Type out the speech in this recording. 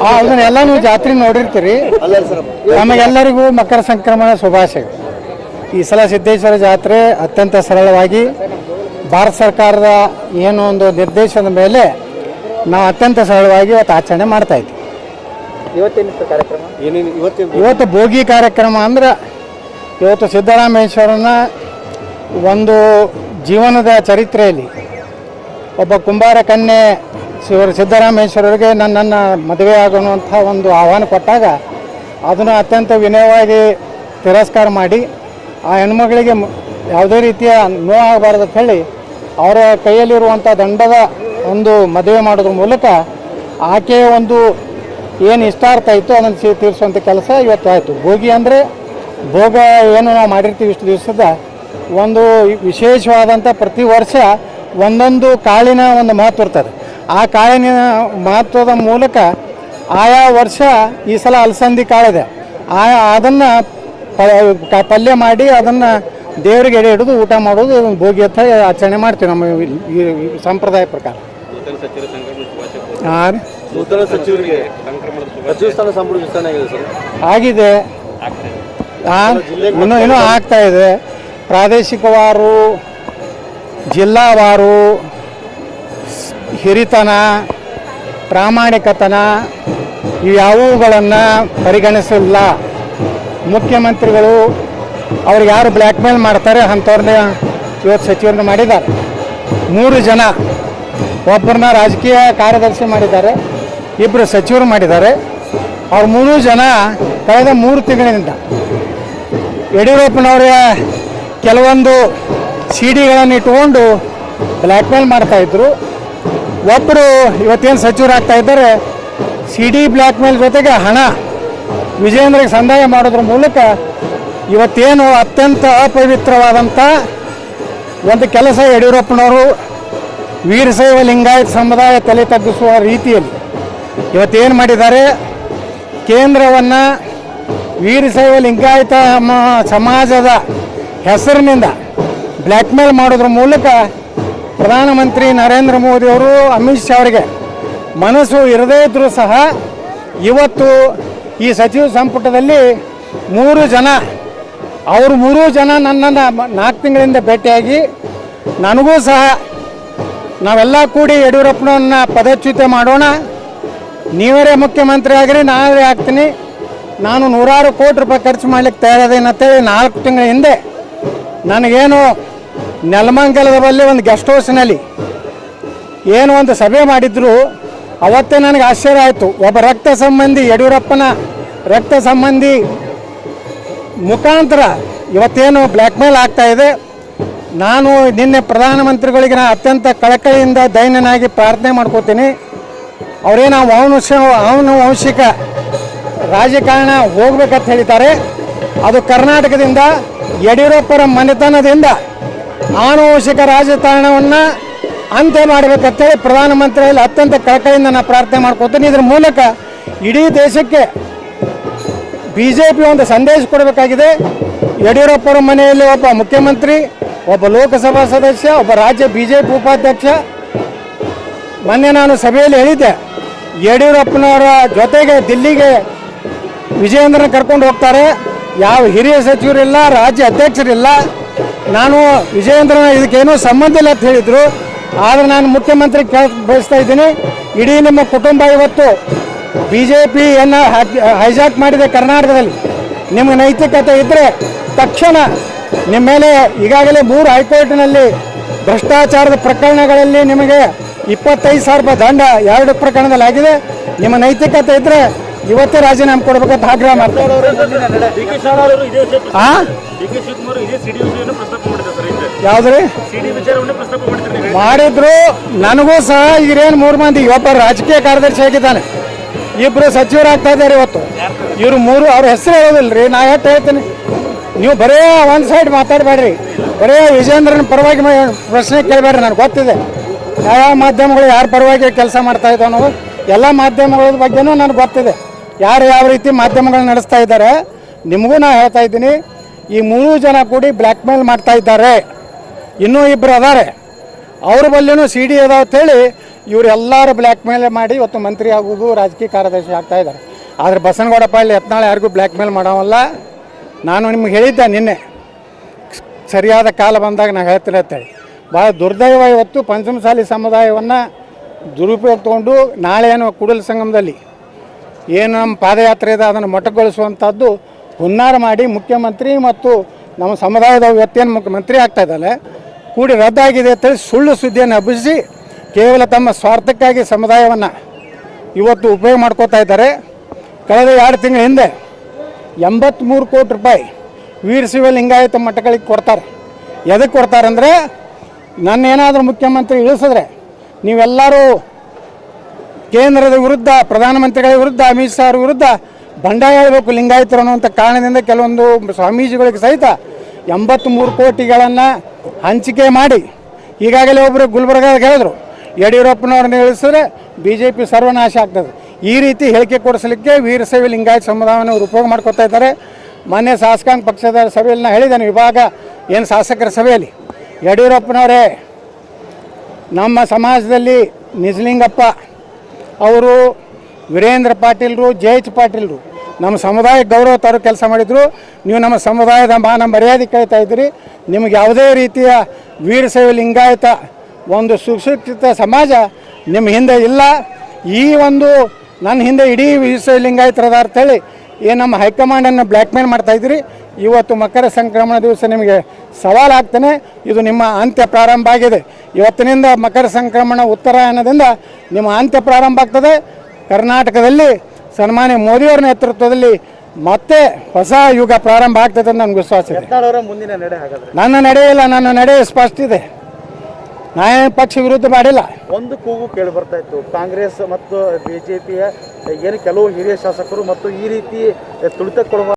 ಆ, ಅದನ್ನೆಲ್ಲ ನೀವು ಜಾತ್ರೆ ನೋಡಿರ್ತೀರಿ. ನಮಗೆಲ್ಲರಿಗೂ ಮಕರ ಸಂಕ್ರಮಣ ಶುಭಾಶಯ ಈ ಸಲ ಸಿದ್ದೇಶ್ವರ ಜಾತ್ರೆ ಅತ್ಯಂತ ಸರಳವಾಗಿ ಭಾರತ ಸರ್ಕಾರದ ಏನು ಒಂದು ನಿರ್ದೇಶನದ ಮೇಲೆ ನಾವು ಅತ್ಯಂತ ಸರಳವಾಗಿ ಇವತ್ತು ಆಚರಣೆ ಮಾಡ್ತಾ ಇದ್ದೀವಿ ಇವತ್ತು ಭೋಗಿ? ಕಾರ್ಯಕ್ರಮ ಅಂದ್ರೆ ಇವತ್ತು ಸಿದ್ದರಾಮೇಶ್ವರನ ಒಂದು ಜೀವನದ ಚರಿತ್ರೆಯಲ್ಲಿ ಒಬ್ಬ ಕುಂಬಾರ ಕನ್ಯೆ ಶಿವ ಸಿದ್ದರಾಮೇಶ್ವರರಿಗೆ ನನ್ನನ್ನು ಮದುವೆ ಆಗುವಂಥ ಒಂದು ಆಹ್ವಾನ ಕೊಟ್ಟಾಗ ಅದನ್ನು ಅತ್ಯಂತ ವಿನಯವಾಗಿ ತಿರಸ್ಕಾರ ಮಾಡಿ ಆ ಹೆಣ್ಮಗಳಿಗೆ ಯಾವುದೇ ರೀತಿಯ ನೋವಾಗಬಾರ್ದು ಅಂತ ಹೇಳಿ ಅವರ ಕೈಯಲ್ಲಿರುವಂಥ ದಂಡದ ಒಂದು ಮದುವೆ ಮಾಡೋದ್ರ ಮೂಲಕ ಆಕೆಯ ಒಂದು ಏನು ಇಷ್ಟಾರ್ಥ ಇತ್ತು ಅದನ್ನು ಸಿ- ತೀರಿಸುವಂಥ ಕೆಲಸ ಇವತ್ತು ಆಯಿತು ಭೋಗಿ ಅಂದರೆ ಭೋಗ ಏನು ನಾವು ಮಾಡಿರ್ತೀವಿ ಇಷ್ಟು ದಿವಸದ ಒಂದು ವಿಶೇಷವಾದಂಥ ಪ್ರತಿ ವರ್ಷ ಒಂದೊಂದು ಕಾಳಿನ ಒಂದು ಮಹತ್ವ ಇರ್ತದೆ. ಆ ಕಾಳಿನ ಮಹತ್ವದ ಮೂಲಕ ಆಯಾ ವರ್ಷ ಈ ಸಲ ಅಲಸಂದಿ ಕಾಳಿದೆ. ಆ ಅದನ್ನು ಪಲ್ಯ ಮಾಡಿ ಅದನ್ನು ದೇವರಿಗೆ ಎಡೆ ಹಿಡಿದು ಊಟ ಮಾಡೋದು ಇದೊಂದು ಭೋಗಿ ಅಂತ ಆಚರಣೆ ಮಾಡ್ತೀವಿ ನಮ್ಮ ಸಂಪ್ರದಾಯ ಪ್ರಕಾರ. ಹಾಂ ಆಗಿದೆ ಸರ್? ಆಗಿದೆ. ಆ, ಇನ್ನೂ ಇನ್ನೂ ಆಗ್ತಾ ಇದೆ. ಪ್ರಾದೇಶಿಕವಾರು ಜಿಲ್ಲಾವಾರು ಹಿರಿತನ, ಪ್ರಾಮಾಣಿಕತನ, ಇವ್ಯಾವುಗಳನ್ನು ಪರಿಗಣಿಸಿಲ್ಲ. ಮುಖ್ಯಮಂತ್ರಿಗಳು ಅವ್ರಿಗೆ ಯಾರು ಬ್ಲ್ಯಾಕ್ ಮೇಲ್ ಮಾಡ್ತಾರೆ ಅಂಥವ್ರನ್ನೇ ಇವತ್ತು ಸಚಿವರನ್ನ ಮಾಡಿದ್ದಾರೆ. ಮೂರು ಜನ ಒಬ್ಬರನ್ನ ರಾಜಕೀಯ ಕಾರ್ಯದರ್ಶಿ ಮಾಡಿದ್ದಾರೆ ಇಬ್ಬರು ಸಚಿವರು ಮಾಡಿದ್ದಾರೆ. ಅವ್ರು ಮೂರು ಜನ ಕಳೆದ ಮೂರು ತಿಂಗಳಿನಿಂದ ಯಡಿಯೂರಪ್ಪನವರ ಕೆಲವೊಂದು ಸಿ ಡಿಗಳನ್ನು ಇಟ್ಕೊಂಡು ಬ್ಲ್ಯಾಕ್ ಮೇಲ್ ಮಾಡ್ತಾಯಿದ್ರು ಒಬ್ಬರು ಇವತ್ತೇನು ಸಚಿವರಾಗ್ತಾ ಇದ್ದಾರೆ ಸಿ ಡಿ ಬ್ಲ್ಯಾಕ್ ಮೇಲ್ ಜೊತೆಗೆ ಹಣ ವಿಜೇಂದ್ರಿಗೆ ಸಂದಾಯ ಮಾಡೋದ್ರ ಮೂಲಕ ಇವತ್ತೇನು ಅತ್ಯಂತ ಅಪವಿತ್ರವಾದಂಥ ಒಂದು ಕೆಲಸ ಯಡಿಯೂರಪ್ಪನವರು ವೀರಶೈವ ಲಿಂಗಾಯತ ಸಮುದಾಯ ತಲೆ ತಗ್ಗಿಸುವ ರೀತಿಯಲ್ಲಿ ಇವತ್ತೇನು ಮಾಡಿದ್ದಾರೆ, ಕೇಂದ್ರವನ್ನು ವೀರಶೈವ ಲಿಂಗಾಯತ ಸಮಾಜದ ಹೆಸರಿನಿಂದ ಬ್ಲ್ಯಾಕ್ಮೇಲ್ ಮಾಡೋದ್ರ ಮೂಲಕ ಪ್ರಧಾನಮಂತ್ರಿ ನರೇಂದ್ರ ಮೋದಿಯವರು ಅಮಿತ್ ಶಾ ಅವರಿಗೆ ಮನಸ್ಸು ಇರದೇ ಇದ್ದರೂ ಸಹ ಇವತ್ತು ಈ ಸಚಿವ ಸಂಪುಟದಲ್ಲಿ ಮೂರು ಜನ, ಅವರು ಮೂರೂ ಜನ ನನ್ನನ್ನು ನಾಲ್ಕು ತಿಂಗಳಿಂದ ಭೇಟಿಯಾಗಿ ನನಗೂ ಸಹ ನಾವೆಲ್ಲ ಕೂಡಿ ಯಡಿಯೂರಪ್ಪನವ್ರನ್ನ ಪದಚ್ಯುತ ಮಾಡೋಣ. ನೀವರೇ ಮುಖ್ಯಮಂತ್ರಿ ಆಗಿರಿ ನಾವೇ ಆಗ್ತೀನಿ. ನಾನು ನೂರಾರು ಕೋಟಿ ರೂಪಾಯಿ ಖರ್ಚು ಮಾಡಲಿಕ್ಕೆ ತಯಾರಿದ್ದೀನಿ ಅಂತೇಳಿ ನಾಲ್ಕು ತಿಂಗಳ ಹಿಂದೆ ನನಗೇನು ನೆಲಮಂಗಲದ ಬಳಿ ಒಂದು ಗೆಸ್ಟ್ ಹೌಸ್ನಲ್ಲಿ ಏನು ಒಂದು ಸಭೆ ಮಾಡಿದ್ರು. ಅವತ್ತೇ ನನಗೆ ಆಶ್ಚರ್ಯ ಆಯಿತು. ಒಬ್ಬ ರಕ್ತ ಸಂಬಂಧಿ ಯಡಿಯೂರಪ್ಪನ ರಕ್ತ ಸಂಬಂಧಿ ಮುಖಾಂತರ ಇವತ್ತೇನು ಆಗ್ತಾ ಇದೆ. ನಾನು ನಿನ್ನೆ ಪ್ರಧಾನಮಂತ್ರಿಗಳಿಗೆ ನಾನು ಅತ್ಯಂತ ಕಳಕಳಿಯಿಂದ ದೈನ್ಯನಾಗಿ ಪ್ರಾರ್ಥನೆ ಮಾಡ್ಕೋತೀನಿ. ಅವರೇನು ಅವನುಷ ಅವನು ವಂಶಿಕ ರಾಜಕಾರಣ ಹೋಗ್ಬೇಕಂತ ಹೇಳಿದ್ದಾರೆ. ಅದು ಕರ್ನಾಟಕದಿಂದ ಯಡಿಯೂರಪ್ಪರ ಮನೆತನದಿಂದ ಆನುವಂಶಿಕ ರಾಜಕಾರಣವನ್ನು ಅಂತ್ಯ ಮಾಡಬೇಕಂತೇಳಿ ಪ್ರಧಾನಮಂತ್ರಿಯಲ್ಲಿ ಅತ್ಯಂತ ಕಳಕಳಿಯಿಂದ ನಾನು ಪ್ರಾರ್ಥನೆ ಮಾಡ್ಕೋತೀನಿ. ಇದ್ರ ಮೂಲಕ ಇಡೀ ದೇಶಕ್ಕೆ ಬಿ ಜೆ ಪಿ ಒಂದು ಸಂದೇಶ ಕೊಡಬೇಕಾಗಿದೆ. ಯಡಿಯೂರಪ್ಪರ ಮನೆಯಲ್ಲಿ ಒಬ್ಬ ಮುಖ್ಯಮಂತ್ರಿ, ಒಬ್ಬ ಲೋಕಸಭಾ ಸದಸ್ಯ, ಒಬ್ಬ ರಾಜ್ಯ ಬಿ ಜೆ ಪಿ ಉಪಾಧ್ಯಕ್ಷ. ಮೊನ್ನೆ ನಾನು ಸಭೆಯಲ್ಲಿ ಹೇಳಿದ್ದೆ, ಯಡಿಯೂರಪ್ಪನವರ ಜೊತೆಗೆ ದಿಲ್ಲಿಗೆ ವಿಜಯೇಂದ್ರನ ಕರ್ಕೊಂಡು ಹೋಗ್ತಾರೆ. ಯಾವ ಹಿರಿಯ ಸಚಿವರಿಲ್ಲ, ರಾಜ್ಯ ಅಧ್ಯಕ್ಷರಿಲ್ಲ. ನಾನು ವಿಜಯೇಂದ್ರ ಇದಕ್ಕೇನೂ ಸಂಬಂಧ ಇಲ್ಲ ಅಂತ ಹೇಳಿದರು. ಆದರೆ ನಾನು ಮುಖ್ಯಮಂತ್ರಿ ಕೇಳ ಬಯಸ್ತಾ ಇದ್ದೀನಿ. ಇಡೀ ನಿಮ್ಮ ಕುಟುಂಬ ಇವತ್ತು ಬಿ ಜೆ ಪಿಯನ್ನು ಹೈಜಾಕ್ ಮಾಡಿದೆ ಕರ್ನಾಟಕದಲ್ಲಿ. ನಿಮ್ಮ ನೈತಿಕತೆ ಇದ್ದರೆ ತಕ್ಷಣ ನಿಮ್ಮ ಮೇಲೆ ಈಗಾಗಲೇ ಮೂರು ಹೈಕೋರ್ಟ್ನಲ್ಲಿ ಭ್ರಷ್ಟಾಚಾರದ ಪ್ರಕರಣಗಳಲ್ಲಿ ನಿಮಗೆ ಇಪ್ಪತ್ತೈದು ಸಾವಿರ ರೂಪಾಯಿ ದಂಡ ಎರಡು ಪ್ರಕರಣದಲ್ಲಿ ಆಗಿದೆ ನಿಮ್ಮ ನೈತಿಕತೆ ಇದ್ದರೆ ಇವತ್ತೇ ರಾಜೀನಾಮೆ ಕೊಡ್ಬೇಕಂತ ಆಗ್ರಹ ಮಾಡ್ತಾರೆ ಮಾಡಿದ್ರು ನನಗೂ ಸಹ ಈಗೇನು ಮೂರು ಮಂದಿ. ಒಬ್ಬ ರಾಜಕೀಯ ಕಾರ್ಯದರ್ಶಿ ಆಗಿದ್ದಾನೆ. ಇಬ್ರು ಸಚಿವರಾಗ್ತಾ ಇದ್ದಾರೆ ಇವತ್ತು. ಇವ್ರು ಮೂರು ಅವ್ರ ಹೆಸರು ಹೇಳೋದಿಲ್ರಿ, ನಾ ಹೇಳ್ತಾ ಹೇಳ್ತೀನಿ ನೀವು ಬರೇ ಒಂದು ಸೈಡ್ ಮಾತಾಡಬೇಡ್ರಿ. ಬರೇ ವಿಜೇಂದ್ರನ ಪರವಾಗಿ ಪ್ರಶ್ನೆ ಕೇಳಬೇಡ್ರಿ, ನನಗೆ ಗೊತ್ತಿದೆ. ಯಾವ ಮಾಧ್ಯಮಗಳು ಯಾರ ಪರವಾಗಿ ಕೆಲಸ ಮಾಡ್ತಾ ಇದ್ದಾವೆ ನಾವು ಎಲ್ಲ ಮಾಧ್ಯಮಗಳ ಬಗ್ಗೆನೂ ನನಗೆ ಗೊತ್ತಿದೆ. ಯಾರು ಯಾವ ರೀತಿ ಮಾಧ್ಯಮಗಳನ್ನ ನಡೆಸ್ತಾ ಇದ್ದಾರೆ, ನಿಮಗೂ ನಾ ಹೇಳ್ತಾ ಇದ್ದೀನಿ, ಈ ಮೂರು ಜನ ಕೂಡಿ ಬ್ಲ್ಯಾಕ್ ಮೇಲ್ ಮಾಡ್ತಾ ಇದ್ದಾರೆ. ಇನ್ನೂ ಇಬ್ಬರು ಅದಾರೆ. ಅವ್ರ ಬಲ್ಲಿನೂ ಸಿ ಡಿ ಅಂತೇಳಿ ಇವರೆಲ್ಲರೂ ಬ್ಲ್ಯಾಕ್ ಮೇಲ್ ಮಾಡಿ ಇವತ್ತು ಮಂತ್ರಿ ಆಗುವುದು ರಾಜಕೀಯ ಕಾರ್ಯದರ್ಶಿ ಆಗ್ತಾ ಇದ್ದಾರೆ. ಆದರೆ ಬಸನಗೌಡಪ್ಪ ಇಲ್ಲಿ ಯತ್ನಾಳ ಯಾರಿಗೂ ಬ್ಲ್ಯಾಕ್ ಮೇಲ್ ಮಾಡೋವಲ್ಲ. ನಾನು ನಿಮ್ಗೆ ಹೇಳಿದ್ದೆ ನಿನ್ನೆ. ಸರಿಯಾದ ಕಾಲ ಬಂದಾಗ ನಾನು ಹೇಳ್ತೀನಿ ಅಂತೇಳಿ ಭಾಳ ದುರ್ದೈವ ಇವತ್ತು ಪಂಚಮಸಾಲಿ ಸಮುದಾಯವನ್ನು ದುರುಪಯೋಗ ತಗೊಂಡು ನಾಳೆ ಏನು ಕೂಡಲ ಸಂಗಮದಲ್ಲಿ ಏನು ನಮ್ಮ ಪಾದಯಾತ್ರೆ ಇದೆ, ಅದನ್ನು ಮೊಟಕುಗೊಳಿಸುವಂಥದ್ದು ಹುನ್ನಾರ ಮಾಡಿ ಮುಖ್ಯಮಂತ್ರಿ ಮತ್ತು ನಮ್ಮ ಸಮುದಾಯದ ವ್ಯಕ್ತಿಯನ್ನು ಮುಖ್ಯಮಂತ್ರಿ ಆಗ್ತಾ ಇದ್ದಾರೆ ಕೂಡಿ ರದ್ದಾಗಿದೆ ಅಂತೇಳಿ ಸುಳ್ಳು ಸುದ್ದಿಯನ್ನು ಹಬ್ಬಿಸಿ ಕೇವಲ ತಮ್ಮ ಸ್ವಾರ್ಥಕ್ಕಾಗಿ ಸಮುದಾಯವನ್ನು ಇವತ್ತು ಉಪಯೋಗ ಮಾಡ್ಕೋತಾ ಇದ್ದಾರೆ. ಕಳೆದ ಎರಡು ತಿಂಗಳ ಹಿಂದೆ ಎಂಬತ್ತ್ಮೂರು ಕೋಟಿ ರೂಪಾಯಿ ವೀರಶೈವ ಲಿಂಗಾಯತ ಮಠಗಳಿಗೆ ಕೊಡ್ತಾರೆ. ಎದಕ್ಕೆ ಕೊಡ್ತಾರೆ ಅಂದರೆ ನನ್ನ ಏನಾದರೂ ಮುಖ್ಯಮಂತ್ರಿ ಇಳಿಸಿದ್ರೆ ನೀವೆಲ್ಲರೂ ಕೇಂದ್ರದ ವಿರುದ್ಧ, ಪ್ರಧಾನಮಂತ್ರಿಗಳ ವಿರುದ್ಧ, ಅಮಿತ್ ಶಾ ವಿರುದ್ಧ ಬಂಡಾಯ ಹೇಳಬೇಕು ಲಿಂಗಾಯತರು ಅನ್ನುವಂಥ ಕಾರಣದಿಂದ ಕೆಲವೊಂದು ಸ್ವಾಮೀಜಿಗಳಿಗೆ ಸಹಿತ ಎಂಬತ್ತ್ಮೂರು ಕೋಟಿಗಳನ್ನು ಹಂಚಿಕೆ ಮಾಡಿ ಈಗಾಗಲೇ ಒಬ್ಬರು ಗುಲ್ಬರ್ಗಾದಾಗ ಹೇಳಿದ್ರು, ಯಡಿಯೂರಪ್ಪನವ್ರನ್ನ ಇಳಿಸಿದ್ರೆ ಬಿ ಜೆ ಪಿ ಸರ್ವನಾಶ ಆಗ್ತದೆ. ಈ ರೀತಿ ಹೇಳಿಕೆ ಕೊಡಿಸಲಿಕ್ಕೆ ವೀರಶೈವ ಲಿಂಗಾಯತ ಸಮುದಾಯವನ್ನು ಉಪಯೋಗ ಮಾಡ್ಕೊತಾ ಇದ್ದಾರೆ. ಮೊನ್ನೆ ಶಾಸಕಾಂಗ ಪಕ್ಷದ ಸಭೆಯಲ್ಲಿ ನಾನು ಹೇಳಿದ್ದೇನೆ ವಿಭಾಗ ಏನು ಶಾಸಕರ ಸಭೆಯಲ್ಲಿ? ಯಡಿಯೂರಪ್ಪನವರೇ, ನಮ್ಮ ಸಮಾಜದಲ್ಲಿ ನಿಜಲಿಂಗಪ್ಪ ಅವರು ವೀರೇಂದ್ರ ಪಾಟೀಲ್ರು ಜೆ ಎಚ್ ಪಾಟೀಲ್ರು, ನಮ್ಮ ಸಮುದಾಯ ಗೌರವ ತರೋ ಕೆಲಸ ಮಾಡಿದ್ರು. ನೀವು ನಮ್ಮ ಸಮುದಾಯದ ಮಾನ ಮರ್ಯಾದೆ ಕೇಳ್ತಾ ಇದ್ದೀರಿ. ನಿಮಗೆ ಯಾವುದೇ ರೀತಿಯ ವೀರಶೈವ ಲಿಂಗಾಯತ ಒಂದು ಸುಶಿಕ್ಷಿತ ಸಮಾಜ ನಿಮ್ಮ ಹಿಂದೆ ಇಲ್ಲ. ಈ ಒಂದು ನನ್ನ ಹಿಂದೆ ಇಡೀ ವೀರಶೈವ ಲಿಂಗಾಯತರದ ಅಂತೇಳಿ ಏನು ನಮ್ಮ ಹೈಕಮಾಂಡನ್ನು ಬ್ಲ್ಯಾಕ್ಮೇಲ್ ಮಾಡ್ತಾ ಇದ್ದೀರಿ? ಇವತ್ತು ಮಕರ ಸಂಕ್ರಮಣ ದಿವಸ ನಿಮಗೆ ಸವಾಲಾಗ್ತಾನೆ ಇದು ನಿಮ್ಮ ಅಂತ್ಯ ಪ್ರಾರಂಭ ಆಗಿದೆ. ಇವತ್ತಿನಿಂದ ಮಕರ ಸಂಕ್ರಮಣ ಉತ್ತರಾಯಣದಿಂದ ನಿಮ್ಮ ಅಂತ್ಯ ಪ್ರಾರಂಭ ಆಗ್ತದೆ. ಕರ್ನಾಟಕದಲ್ಲಿ ಸನ್ಮಾನ್ಯ ಮೋದಿಯವರ ನೇತೃತ್ವದಲ್ಲಿ ಮತ್ತೆ ಹೊಸ ಯುಗ ಪ್ರಾರಂಭ ಆಗ್ತದೆ ಅಂತ ನನಗೆ ವಿಶ್ವಾಸ ಇದೆ. ನನ್ನ ನಡೆಯಿಲ್ಲ ನನ್ನ ನಡೆ ಸ್ಪಷ್ಟ ಇದೆ. ನಾನೇನು ಪಕ್ಷ ವಿರುದ್ಧ ಮಾಡಿಲ್ಲ. ಒಂದು ಕೂಗು ಕೇಳಿ ಬರ್ತಾ ಇತ್ತು. ಕಾಂಗ್ರೆಸ್ ಮತ್ತು ಬಿಜೆಪಿಯ ಏನು ಕೆಲವು ಹಿರಿಯ ಶಾಸಕರು ಮತ್ತು ಈ ರೀತಿ ತುಳಿತ ಕೊಡುವ